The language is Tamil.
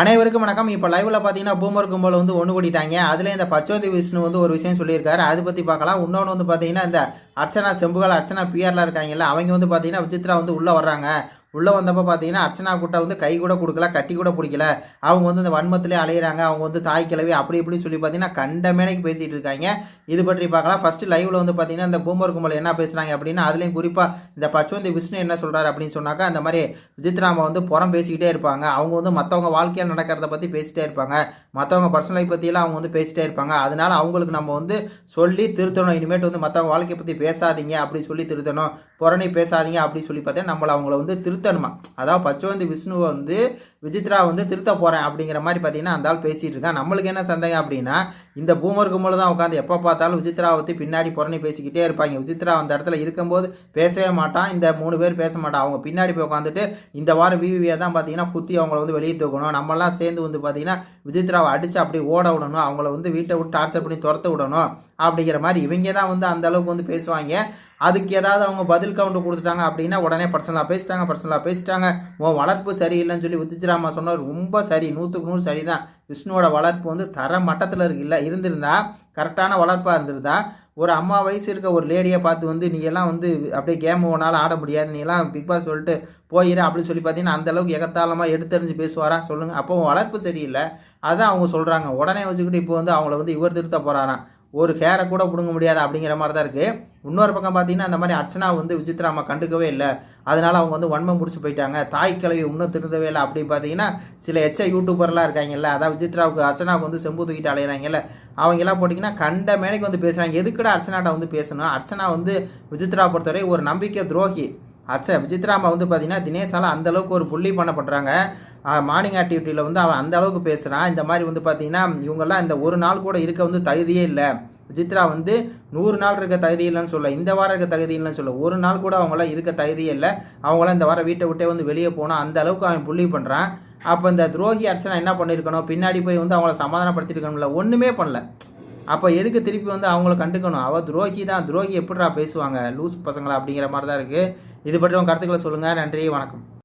அனைவருக்கும் வணக்கம். இப்போ லைவ்ல பார்த்தீங்கன்னா பூமர் கும்பல் வந்து ஒன்று கூட்டிட்டாங்க அதில் இந்த பச்சோதி விஷ்ணு வந்து ஒரு விஷயம் சொல்லியிருக்காரு. அதை பற்றி பார்க்கலாம். இன்னொன்று வந்து பார்த்தீங்கன்னா இந்த அர்ச்சனா செம்புகள் அர்ச்சனா பிஆர்லாம் இருக்காங்கல்ல அவங்க வந்து பார்த்தீங்கன்னா விசித்ரா வந்து உள்ளே வர்றாங்க. உள்ளே வந்தப்போ பார்த்தீங்கன்னா அர்ச்சனா கூட்ட வந்து கை கூட கொடுக்கல கட்டி கூட பிடிக்கல. அவங்க வந்து இந்த வன்மத்திலே அலையிறாங்க. அவங்க வந்து தாய் கிழவி அப்படி இப்படின்னு சொல்லி பார்த்தீங்கன்னா கண்ட மேடைக்கு பேசிகிட்டு இருக்காங்க. இது பற்றி பார்க்கலாம். ஃபஸ்ட்டு லைவில் வந்து பார்த்தீங்கன்னா இந்த பூமர் கும்பல் என்ன பேசுகிறாங்க அப்படின்னா அதுலேயும் குறிப்பாக இந்த பச்சுவந்தி விஷ்ணு என்ன சொல்கிறாரு அப்படின்னு சொன்னாக்கா அந்த மாதிரி விஜித் விஜித்ராம வந்து புறம் பேசிக்கிட்டே இருப்பாங்க. அவங்க வந்து மற்றவங்க வாழ்க்கையில் நடக்கிறத பற்றி பேசிகிட்டே இருப்பாங்க. மற்றவங்க பர்சனல் லைஃப் பற்றியெல்லாம் அவங்க வந்து பேசிகிட்டே இருப்பாங்க. அதனால அவங்களுக்கு நம்ம வந்து சொல்லி திருத்தணும். இனிமேட்டு வந்து மற்றவங்க வாழ்க்கையை பற்றி பேசாதீங்க. அப்படி சொல்லி திருத்தணும். புறணி பேசாதீங்க. அப்படி சொல்லி பார்த்தா நம்மளை அவங்கள வந்து திருத்தணுமா? அதாவது பச்சோந்தி விஷ்ணுவை வந்து விசித்ரா வந்து திருத்த போகிறேன் அப்படிங்கிற மாதிரி பார்த்தீங்கன்னா அந்த ஆள் பேசிகிட்டு இருக்கான் நம்மளுக்கு என்ன சந்தேகம் அப்படின்னா இந்த பூமர் கும்பல் தான் உட்காந்து எப்போ பார்த்தாலும் விசித்ராவை பற்றி பின்னாடி புறணி பேசிக்கிட்டே இருப்பாங்க. விசித்ரா அந்த இடத்துல இருக்கும்போது பேசவே மாட்டான். இந்த மூணு பேர் பேச மாட்டான். அவங்க பின்னாடி போய் உட்காந்துட்டு இந்த வாரம் விவியை தான் பார்த்தீங்கன்னா குத்தி அவங்கள வந்து வெளியே தூக்கணும். நம்மளாம் சேர்ந்து வந்து பார்த்தீங்கன்னா விசித்ராவை அடித்து அப்படி ஓட விடணும். அவங்கள வந்து வீட்டை விட்டு டார்ச்சர் பண்ணி துரத்த விடணும் அப்படிங்கிற மாதிரி இவங்க தான் வந்து அந்த அளவுக்கு வந்து பேசுவாங்க. அதுக்கு ஏதாவது அவங்க பதில் கவுண்ட் கொடுத்துட்டாங்க அப்படின்னா உடனே பர்சனலாக பேசிட்டாங்க பர்சனலாக பேசிட்டாங்க. உன் வளர்ப்பு சரியில்லைன்னு சொல்லி வித்துச்சிராமா சொன்னார் ரொம்ப சரி நூற்றுக்கு நூறு சரி தான் விஷ்ணுவோட வளர்ப்பு வந்து தர மட்டத்தில் இருக்கு இல்லை இருந்திருந்தா கரெக்டான வளர்ப்பாக இருந்திருந்தா ஒரு அம்மா வயசு இருக்க ஒரு லேடியை பார்த்து வந்து நீ எல்லாம் வந்து அப்படியே கேம் ஒன்றால் ஆட முடியாது நீ எல்லாம் பிக் பாஸ் சொல்லிட்டு போயிரு அப்படின்னு சொல்லி பார்த்தீங்கன்னா அந்த அளவுக்கு எகத்தாளமாக எடுத்தறிஞ்சு பேசுவாரா? சொல்லுங்கள் அப்போ வளர்ப்பு சரியில்லை. அதுதான் அவங்க சொல்கிறாங்க உடனே வச்சுக்கிட்டு இப்போ வந்து அவங்கள வந்து இவர் திருத்த போகிறாராம் ஒரு ஹேரை கூட பிடுங்க முடியாது அப்படிங்கிற மாதிரி தான் இருக்குது இன்னொரு பக்கம் பார்த்தீங்கன்னா அந்த மாதிரி அர்ச்சனா வந்து விஜித்ராமா கண்டுக்கவே இல்லை. அதனால் அவங்க வந்து வன்மை முடிச்சு போயிட்டாங்க. தாய் கிழவி இன்னும் திருந்தவே இல்லை. அப்படின்னு பார்த்தீங்கன்னா சில எச்ச யூடியூபர்லாம் இருக்காங்கல்ல அதான் விஜித்ராவுக்கு அர்ச்சனாவுக்கு வந்து செம்பு தூக்கிட்டு அலையிறாங்கல்ல அவங்கெல்லாம் போட்டிங்கன்னா கண்ட மேடைக்கு வந்து பேசுகிறாங்க எதுக்குடா அர்ச்சனாட்ட வந்து பேசணும்? அர்ச்சனா வந்து விஜித்ரா பொறுத்தவரை ஒரு நம்பிக்கை துரோகி. அர்ச்ச விஜித்ராமா வந்து பார்த்தீங்கன்னா தினேஷால் அந்த அளவுக்கு ஒரு புள்ளி பண்ணுறாங்க மார்னிங் ஆக்டிவிட்டியில் வந்து அவன் அந்த அளவுக்கு பேசுகிறான் இந்த மாதிரி வந்து பார்த்தீங்கன்னா இவங்கெல்லாம் இந்த ஒரு நாள் கூட இருக்க வந்து தகுதியே இல்லை. விசித்ரா வந்து நூறு நாள் இருக்க தகுதி இல்லைன்னு சொல்ல இந்த வாரம் இருக்க தகுதி இல்லைன்னு சொல்ல ஒரு நாள் கூட அவங்களாம் இருக்க தகுதியே இல்லை. அவங்களாம் இந்த வாரம் வீட்டை விட்டே வந்து வெளியே போனால் அந்த அளவுக்கு அவன் புள்ளி பண்ணுறான் அப்போ இந்த துரோகி அர்ச்சனா என்ன பண்ணியிருக்கணும் பின்னாடி போய் வந்து அவங்கள சமாதானப்படுத்திருக்கணும்ல. ஒன்றுமே பண்ணல. அப்போ எதுக்கு திருப்பி வந்து அவங்கள கண்டுக்கணும்? அவள் துரோகி தான். துரோகி எப்படிடா பேசுவாங்க? லூஸ் பசங்களா அப்படிங்கிற மாதிரி தான் இருக்குது இது பற்றி உங்கள் கருத்துக்களை சொல்லுங்கள் நன்றி. வணக்கம்.